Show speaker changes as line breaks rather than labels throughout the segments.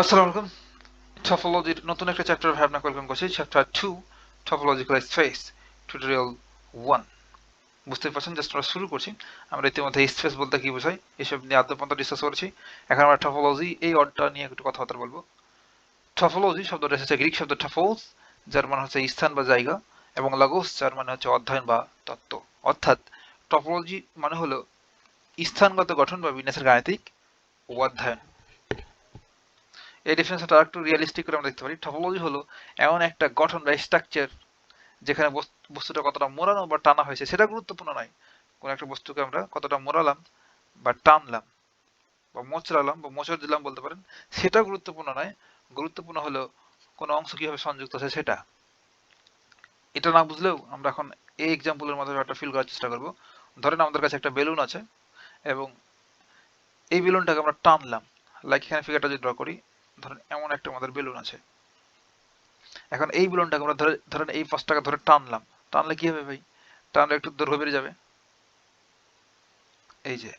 আসসালামু আলাইকুম। টপোলজির নতুন একটা চ্যাপ্টার ভাবনা ওয়েলকাম করছি chapter two topological space tutorial one বুঝতে পারছেন? জাস্ট আমরা শুরু করছি। আমরা ইতিমধ্যে স্পেস বলতে কি বোঝাই, এসব নিয়ে আদ্যপন্ত ডিসকাস করেছি। এখন আমরা টপোলজি এই অর্ডটা নিয়ে একটু কথাবার্তা বলব। টপোলজি শব্দটা এসেছে গ্রিক শব্দ টপোলস যার মানে হচ্ছে স্থান বা জায়গা, এবং লাগোস যার মানে হচ্ছে অধ্যয়ন বা তত্ত্ব। অর্থাৎ টপোলজি মানে হলো স্থানগত গঠন বা বিন্যাসের গাণিতিক অধ্যয়ন এই ডিফারেন্সটা আরেকটু রিয়েলিস্টিক করে আমরা দেখতে পারি। টপোলজি হলো এমন একটা গঠন বা স্ট্রাকচার যেখানে বস- বস্তুটা কতটা মোড়ানো বা টানা হয়েছে, সেটা গুরুত্বপূর্ণ নয়। কোন একটা বস্তুকে আমরা কতটা মোড়ালাম বা টানলাম বা মোচড়ালাম বা মোচড় দিলাম বলতে পারেন, সেটা গুরুত্বপূর্ণ নয়। গুরুত্বপূর্ণ হলো কোন অংশ কীভাবে সংযুক্ত আছে সেটা। এটা না বুঝলেও আমরা এখন এই এক্সাম্পলের মাধ্যমে একটা ফিল করার চেষ্টা করব। ধরেন আমাদের কাছে একটা বেলুন আছে এবং এই বেলুনটাকে আমরা টানলাম। লাইক এখানে ফিগারটা যদি ড্র করি ধরেন এমন একটা আমাদের বেলুন আছে। এখন এই বেলুনটাকে আমরা ধরে, ধরেন এই পাঁচটাকে ধরে টানলাম। টানলে কি হবে ভাই? টানলে একটু দৈর্ঘ্য বেড়ে যাবে। এই যে,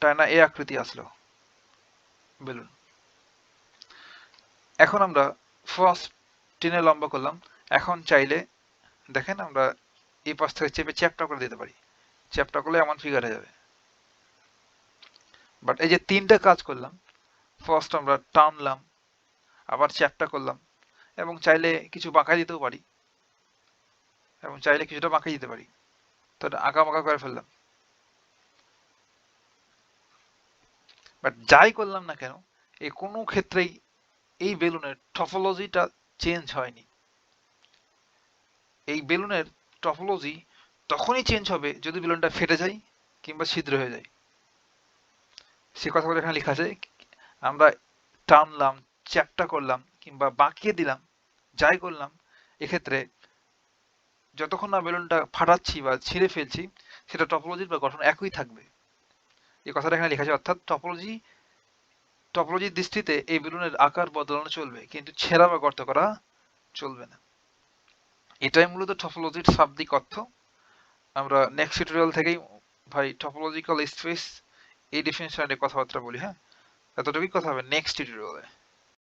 টানা এই আকৃতি আসলো, বেলুন। এখন আমরা ফার্স্ট টেনে লম্বা করলাম। এখন চাইলে, দেখেন আমরা এই পাশ থেকে চেপে চ্যাপটা করে দিতে পারি। চ্যাপটা করলে এমন ফিগার হয়ে যাবে। বাট এই যে তিনটা কাজ করলাম ফার্স্ট আমরা টানলাম, আবার চ্যাপটা করলাম, এবং চাইলে কিছু বাঁকা দিতেও পারি। এবং চাইলে কিছুটা বাঁকা দিতে পারি। তো আঁকা বাঁকা করে ফেললাম। বাট যাই করলাম না কেন এই কোনো ক্ষেত্রেই এই বেলুনের টপোলজিটা চেঞ্জ হয়নি। এই বেলুনের টপোলজি তখনই চেঞ্জ হবে যদি বেলুনটা ফেটে যায় কিংবা ছিদ্র হয়ে যায়। সে কথাগুলো এখানে লেখা আছে আমরা টানলাম চ্যাপটা করলাম কিংবা বাঁকিয়ে দিলাম, যাই করলাম, এক্ষেত্রে যতক্ষণ না বেলুনটা ফাটাচ্ছি বা ছিঁড়ে ফেলছি, সেটা টপোলজির বা গঠন একই থাকবে। এই কথাটা এখানে লেখা আছে, অর্থাৎ টপোলজি টপোলজির দৃষ্টিতে এই বেলুনের আকার বদলানো চলবে, কিন্তু ছেঁড়া বা গর্ত করা চলবে না। এটাই মূলত টপোলজির শাব্দিক অর্থ। আমরা নেক্সট টিউটোরিয়াল থেকেই ভাই টপোলজিক্যাল স্পেস এই ডিফিনেশন নিয়ে কথাবার্তা বলি হ্যাঁ? এতটুকুই কথা হবে নেক্সট টিউটোরিয়ালে